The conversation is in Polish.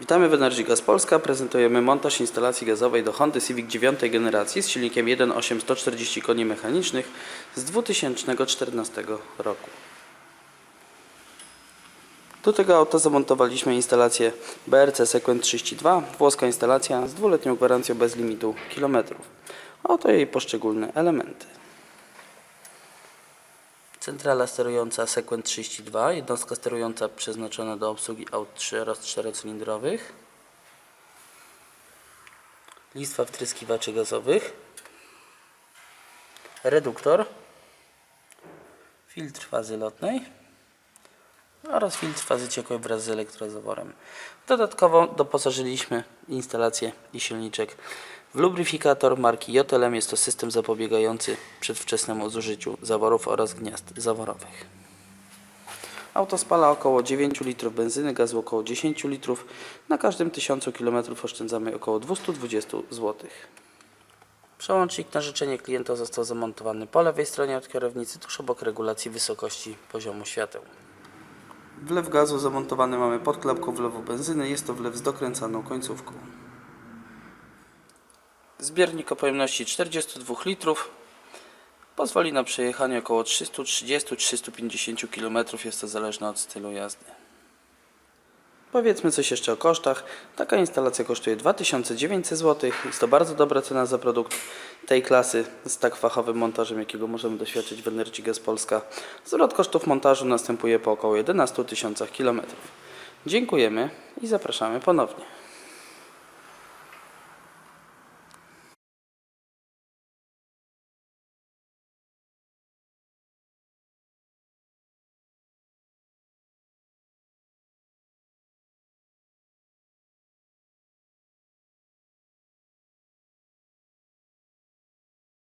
Witamy w Energy Gas Polska. Prezentujemy montaż instalacji gazowej do Hondy Civic 9 generacji z silnikiem 1.8 140 koni mechanicznych z 2014 roku. Do tego auta zamontowaliśmy instalację BRC Sequent 32, włoska instalacja z dwuletnią gwarancją bez limitu kilometrów. Oto jej poszczególne elementy. Centrala sterująca Sequent 32, jednostka sterująca przeznaczona do obsługi aut 3 oraz 4-cylindrowych. Listwa wtryskiwaczy gazowych. Reduktor. Filtr fazy lotnej oraz filtr fazy ciekłej wraz z elektrozaworem. Dodatkowo doposażyliśmy instalację i silniczek lubryfikator marki JLM. Jest to system zapobiegający przedwczesnemu zużyciu zaworów oraz gniazd zaworowych. Auto spala około 9 litrów benzyny, gazu około 10 litrów. Na każdym 1000 km oszczędzamy około 220 zł. Przełącznik na życzenie klienta został zamontowany po lewej stronie od kierownicy, tuż obok regulacji wysokości poziomu świateł. Wlew gazu zamontowany mamy pod klapką wlewu benzyny. Jest to wlew z dokręcaną końcówką. Zbiornik o pojemności 42 litrów pozwoli na przejechanie około 330-350 km. Jest to zależne od stylu jazdy. Powiedzmy coś jeszcze o kosztach. Taka instalacja kosztuje 2900 zł. Jest to bardzo dobra cena za produkt tej klasy z tak fachowym montażem, jakiego możemy doświadczyć w Energy Gas Polska. Zwrot kosztów montażu następuje po około 11 tysiącach kilometrów. Dziękujemy i zapraszamy ponownie.